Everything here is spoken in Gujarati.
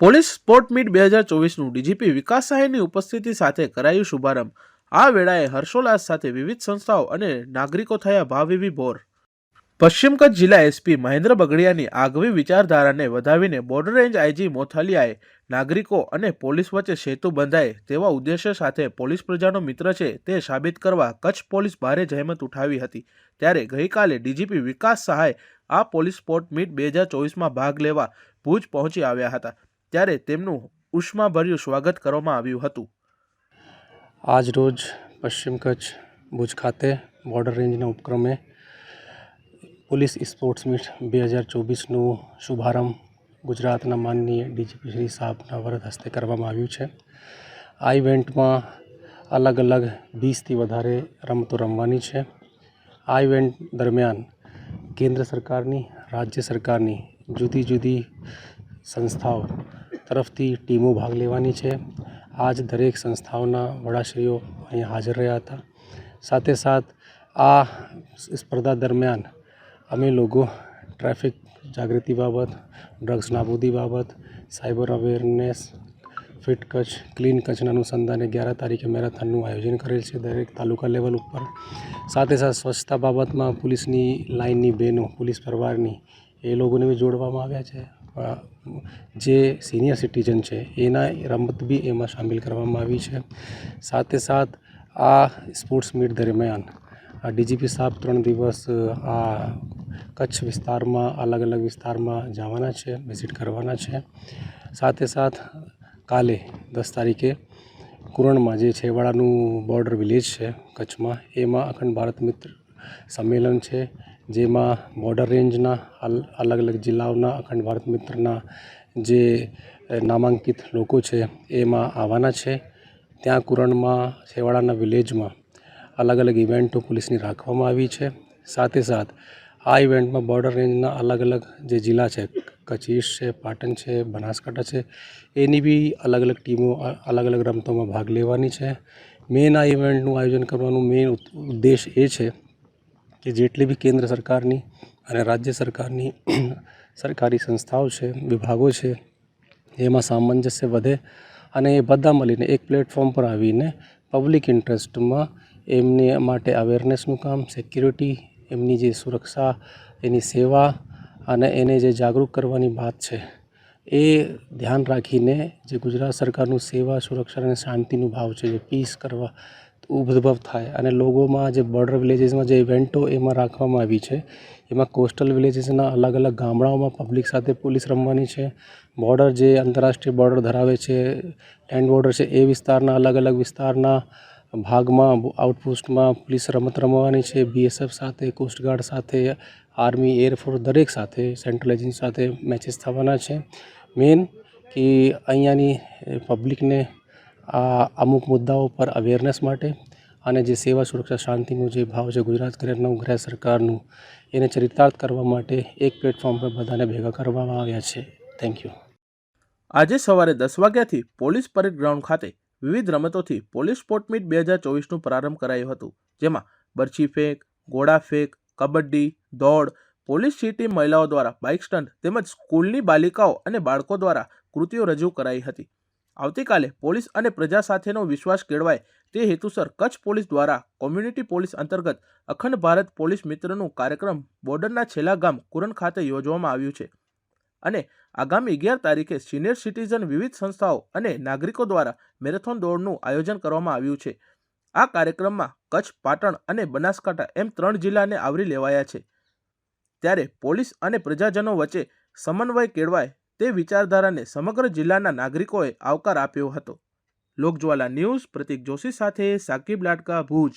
પોલીસ સ્પોર્ટ મીટ બે હજાર ચોવીસનું ડીજીપી વિકાસ સહાયની ઉપસ્થિતિ સાથે કરાયું શુભારંભ. આ વેળાએ હર્ષોલ્લાસ સાથે વિવિધ સંસ્થાઓ અને નાગરિકો થયા ભાવિવી ભોર. પશ્ચિમ કચ્છ જિલ્લા એસપી મહેન્દ્ર બગડિયાની આગવી વિચારધારાને વધાવીને બોર્ડર રેન્જ આઈજી મોથાલિયાએ નાગરિકો અને પોલીસ વચ્ચે સેતુ બંધાય તેવા ઉદ્દેશ્ય સાથે પોલીસ પ્રજાનો મિત્ર છે તે સાબિત કરવા કચ્છ પોલીસ ભારે જહેમત ઉઠાવી હતી. ત્યારે ગઈકાલે ડીજીપી વિકાસ સહાય આ પોલીસ સ્પોર્ટ મીટ બે હજાર ચોવીસમાં ભાગ લેવા ભુજ પહોંચી આવ્યા હતા. ત્યારે તેમનું ઉષ્માભર્યું સ્વાગત કરવામાં આવ્યું હતું. આજ રોજ પશ્ચિમ કચ્છ ભુજ ખાતે બોર્ડર રેન્જના ઉપક્રમે પોલીસ સ્પોર્ટ્સ મીટ બે હજાર ચોવીસનું શુભારંભ ગુજરાતના માનનીય ડીજીપી શ્રી સાહેબના વરદ હસ્તે કરવામાં આવ્યું છે. આ ઇવેન્ટમાં અલગ અલગ વીસથી વધારે રમતો રમવાની છે. આ ઇવેન્ટ દરમિયાન કેન્દ્ર સરકારની, રાજ્ય સરકારની જુદી જુદી સંસ્થાઓ તરફથી ટીમો ભાગ લેવાની છે. આજ દરેક સંસ્થાઓના વડાશ્રીઓ અહીંયા હાજર રહ્યા હતા. સાથે સાથ, આ સ્પર્ધા દરમિયાન અમે લોકો ટ્રાફિક જાગૃતિ બાબત, ડ્રગ્સ નાબૂદી બાબત, cyber awareness, fit Kutch, clean કચ્છના અનુસંધાને અગિયાર તારીખે મેરેથોનનું આયોજન કરેલ છે દરેક તાલુકા લેવલ ઉપર. સાથે સાથે, સ્વચ્છતા બાબતમાં પોલીસની લાઇનની બહેનો, પોલીસ પરિવારની, એ લોકોને બી જોડવામાં આવ્યા છે. જે સિનિયર સિટીઝન છે, એના રમત બી એમાં સામેલ કરવામાં આવી છે. સાથે સાથ આ સ્પોર્ટ્સ મીટ દરમિયાન આ ડીજીપી સાહેબ ત્રણ દિવસ, આ કચ્છ વિસ્તારમાં, અલગ અલગ વિસ્તારમાં જવાના છે વિઝિટ કરવાના છે. સાથે સાથ કાલે દસ તારીખે કુરણમાં જે છેવાડાનું બોર્ડર વિલેજ છે કચ્છમાં, એમાં અખંડ ભારત મિત્ર સંમેલન છે. જેમાં બોર્ડર રેન્જના અલ- અલગ અલગ જિલ્લાઓના અખંડ ભારત મિત્રના જે નામાંકિત લોકો છે, એમાં આવવાના છે. ત્યાં કુરણમાં, છેવાડાના વિલેજમાં અલગ અલગ ઇવેન્ટો પોલીસની રાખવામાં આવી છે. સાથે સાથ, આ ઇવેન્ટમાં બોર્ડર રેન્જના અલગ અલગ જે જિલ્લા છે કચીશ છે, પાટણ છે, બનાસકાંઠા છે, એની બી અલગ અલગ ટીમો અલગ અલગ રમતોમાં ભાગ લેવાની છે. મેઇન આ ઇવેન્ટનું આયોજન કરવાનું મેઇન ઉદ્દેશ એ છે કે જેટલી બી કેન્દ્ર સરકારની અને રાજ્ય સરકારની સરકારી સંસ્થાઓ છે, વિભાગો છે, એમાં સામંજસ્ય વધે અને એ બધા મળીને એક પ્લેટફોર્મ પર આવીને પબ્લિક ઇન્ટરેસ્ટમાં એમની માટે અવેરનેસનું કામ સિક્યુરિટી એમની જે સુરક્ષા, એની સેવા અને એને જે જાગૃત કરવાની વાત છે, એ ધ્યાન રાખીને જે ગુજરાત સરકારનું સેવા, સુરક્ષા અને શાંતિનું ભાવ છે, જે પીસ કરવા ઉદ્ભવ થાય અને લોગોમાં જે બોર્ડર વિલેજીસમાં જે ઇવેન્ટો એમાં રાખવામાં આવી છે. એમાં કોસ્ટલ વિલેજીસના અલગ અલગ ગામડાઓમાં પબ્લિક સાથે પોલીસ રમવાની છે. બોર્ડર જે આંતરરાષ્ટ્રીય બોર્ડર ધરાવે છે લેન્ડ બોર્ડર છે, એ વિસ્તારના અલગ અલગ વિસ્તારના ભાગમાં આઉટપોસ્ટમાં પોલીસ રમત રમવાની છે. બીએસએફ સાથે કોસ્ટગાર્ડ સાથે આર્મી એરફોર્સ દરેક સાથે સેન્ટ્રલ એજન્સી સાથે મેચિસ થવાના છે. મેન કે અહીંયાની પબ્લિકને અમુક મુદ્દાઓ પર અવેરનેસ માટે અને જે સેવા સુરક્ષા શાંતિનું જે ભાવ છે ગુજરાત નવ ગૃહ સરકારનું, એને ચરિતાર્થ કરવા માટે એક પ્લેટફોર્મ પર બધાને ભેગા કરવામાં આવ્યા છે. થેન્ક યુ આજે સવારે દસ વાગ્યાથી પોલીસ પરેડ ગ્રાઉન્ડ ખાતે વિવિધ રમતોથી પોલીસ સ્પોર્ટ મીટ બે હજાર ચોવીસનું પ્રારંભ કરાયું હતું, જેમાં બરછી ફેંક ગોળા ફેંક, કબડ્ડી, દોડ, પોલીસ સિટી મહિલાઓ દ્વારા બાઇક સ્ટન્ટ તેમજ સ્કૂલની બાલિકાઓ અને બાળકો દ્વારા કૃતિઓ રજૂ કરાઈ હતી. આવતીકાલે પોલીસ અને પ્રજા સાથેનો વિશ્વાસ કેળવાય તે હેતુસર કચ્છ પોલીસ દ્વારા કોમ્યુનિટી પોલીસ અંતર્ગત અખંડ ભારત પોલીસ મિત્રનું કાર્યક્રમ બોર્ડરના છેલ્લા ગામ કુરન ખાતે યોજવામાં આવ્યું છે. અને આગામી અગિયાર તારીખે સિનિયર સિટીઝન વિવિધ સંસ્થાઓ અને નાગરિકો દ્વારા મેરેથોન દોડનું આયોજન કરવામાં આવ્યું છે. આ કાર્યક્રમમાં કચ્છ, પાટણ અને બનાસકાંઠા એમ ત્રણ જિલ્લાને આવરી લેવાયા છે. ત્યારે પોલીસ અને પ્રજાજનો વચ્ચે સમન્વય કેળવાય તે વિચારધારાને સમગ્ર જિલ્લાના નાગરિકોએ આવકાર આપ્યો હતો. લોકજ્વાલા ન્યૂઝ પ્રતિક જોશી સાથે સાકિબ લાટકા ભુજ.